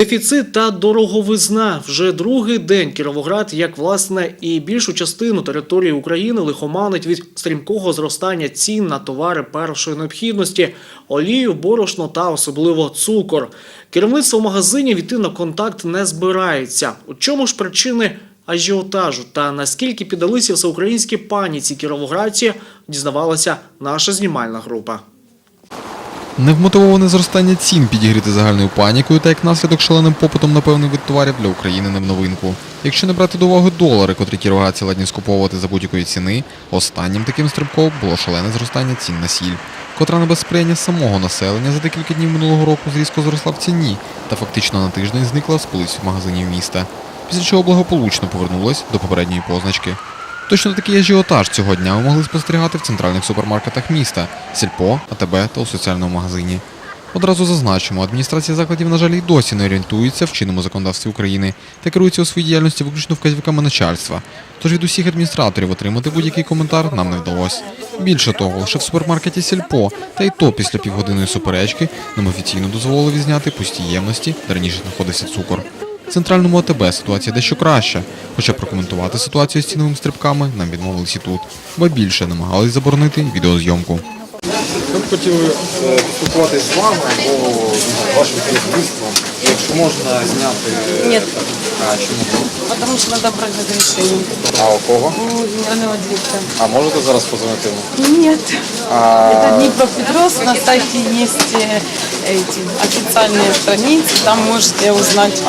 Дефіцит та дороговизна вже другий день Кіровоград, як власне і більшу частину території України лихоманить від стрімкого зростання цін на товари першої необхідності, олію, борошно та особливо цукор. Керівництво магазинів іти на контакт не збирається. У чому ж причини ажіотажу та наскільки піддалися всеукраїнські паніці кіровоградці, дізнавалася наша знімальна група. Невмотивоване зростання цін підігріти загальною панікою та як наслідок шаленим попитом на певний вид товарів для України не в новинку. Якщо не брати до уваги долари, котрі кіровоградці ладні скуповувати за будь-якої ціни, останнім таким стрибком було шалене зростання цін на сіль, котра не без сприяння самого населення за декілька днів минулого року зрізко зросла в ціні та фактично на тиждень зникла з полиць магазинів міста, після чого благополучно повернулась до попередньої позначки. Точно такий ажіотаж цього дня ми могли спостерігати в центральних супермаркетах міста Сільпо, АТБ та у соціальному магазині. Одразу зазначимо, адміністрація закладів, на жаль, і досі не орієнтується в чинному законодавстві України та керується у своїй діяльності виключно вказівками начальства. Тож від усіх адміністраторів отримати будь-який коментар нам не вдалося. Більше того, лише в супермаркеті Сільпо, та й то після півгодинної суперечки нам офіційно дозволили відзняти пусті ємності, де раніше знаходився цукор. В центральному АТБ ситуація дещо краща, хоча прокоментувати ситуацію з ціновими стрибками нам відмовились і тут, бо більше намагались заборонити відеозйомку. Ми б хотіли спілкуватися поспілкуватися з вами або вашим керівництвом. Якщо можна зняти. е, Нет. А чому? Потому что надо брать разрешение А у кого? у генерального директора. А можете зараз позвонити йому? Нет. А, Это Днепропетровск. На сайте есть э, эти официальные страницы. Там можете узнать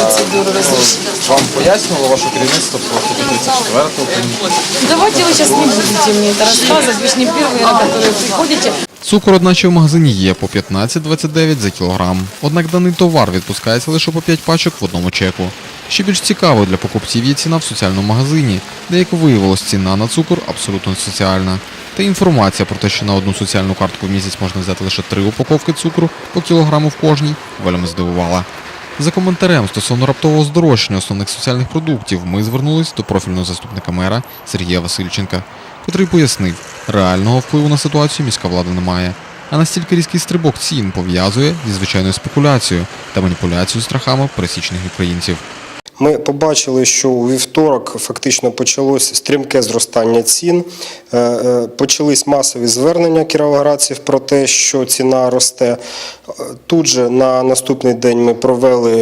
процедуру разрешения. вам пояснювало ваше керівництво про статтю 34 пункту? Давайте вы сейчас не будете мне это рассказывать. Вы же не первые, на которые приходите. Цукор, одначе, в магазині є по 15-29 за кілограм. Однак даний товар відпускається лише по 5 пачок в одному чеку. Ще більш цікаво для покупців є ціна в соціальному магазині, де, як виявилось, ціна на цукор абсолютно соціальна. Та інформація про те, що на одну соціальну картку в місяць можна взяти лише три упаковки цукру по кілограму в кожній, вельми здивувала. За коментарем стосовно раптового здорожчання основних соціальних продуктів ми звернулись до профільного заступника мера Сергія Васильченка, котрий пояснив, реального впливу на ситуацію міська влада не має. А настільки різкий стрибок цін пов'язує зі звичайною спекуляцією та маніпуляцією страхами пересічних українців. Ми побачили, що у вівторок фактично почалось стрімке зростання цін. Е, е, Почались масові звернення кіровоградців про те, що ціна росте. Е, Тут же на наступний день ми провели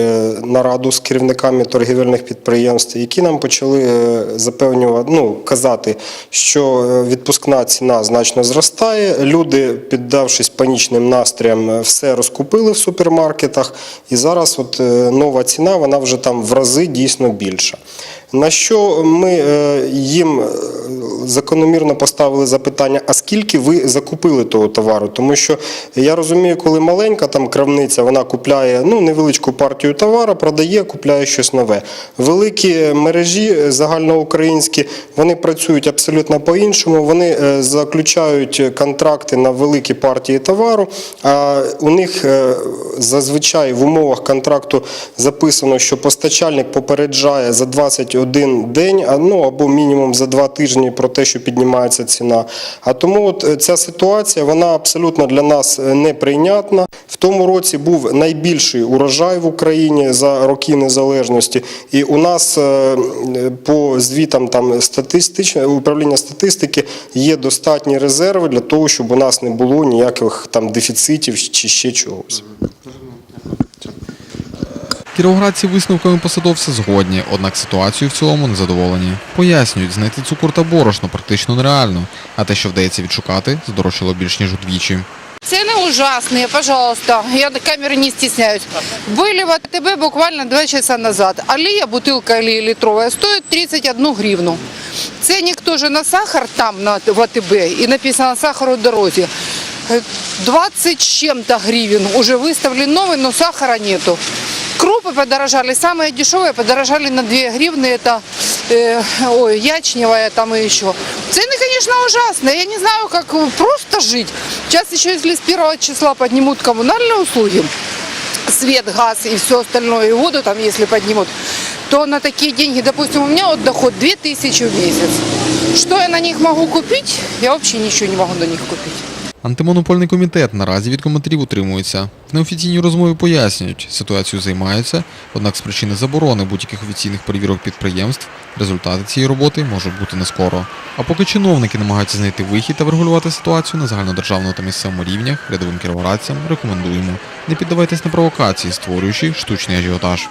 нараду з керівниками торгівельних підприємств, які нам почали запевнювати, ну, казати, що відпускна ціна значно зростає. Люди, піддавшись панічним настроям, все розкупили в супермаркетах. І зараз от нова ціна, вона вже там в рази дійсно більша. На що ми е, їм е, закономірно поставили запитання: а скільки ви закупили того товару? Тому що я розумію, коли маленька там крамниця, вона купляє ну, невеличку партію товару, продає, купляє щось нове. Великі мережі загальноукраїнські вони працюють абсолютно по-іншому. Вони е, заключають контракти на великі партії товару. А у них е, зазвичай в умовах контракту записано, що постачальник попереджає за 21 день, ну або мінімум за 2 тижні про те, що піднімається ціна. А тому от е, ця ситуація вона абсолютно для нас е, неприйнятна. В тому році був найбільший урожай в Україні за роки незалежності, і у нас е, по звітам там статистичне управління статистики є достатні резерви для того, щоб у нас не було ніяких там дефіцитів чи ще чогось. Кіровоградці висновками посадовця згодні, однак ситуацію в цілому не задоволені. Пояснюють, знайти цукор та борошно практично нереально, а те, що вдається відшукати, здорожчало більш ніж удвічі. Цены ужасные, пожалуйста. Я на камеры не стесняюсь. Были в АТБ буквально два часа назад. Алия, бутылка алии литровая, стоит 31 гривну. Ценник тоже на сахар там на, в АТБ и написано «сахар у дороге». Э, 20 с чем-то гривен. Уже выставлен новый, но сахара нету. Крупы подорожали, самые дешевые подорожали на 2 гривны. Это э, ой, ячневая там и еще. Цены, конечно, ужасные. Я не знаю, как просто жить. Сейчас еще, если с первого числа поднимут коммунальные услуги, свет, газ и все остальное, и воду там, если поднимут, то на такие деньги, допустим, у меня вот доход 2000 в месяц. Что я на них могу купить? Я вообще ничего не могу на них купить. Антимонопольний комітет наразі від коментарів утримується. В неофіційній розмові пояснюють, ситуацію займаються, однак з причини заборони будь-яких офіційних перевірок підприємств результати цієї роботи можуть бути не скоро. А поки чиновники намагаються знайти вихід та врегулювати ситуацію на загальнодержавному та місцевому рівнях, рядовим кіровоградцям рекомендуємо не піддавайтесь на провокації, створюючи штучний ажіотаж.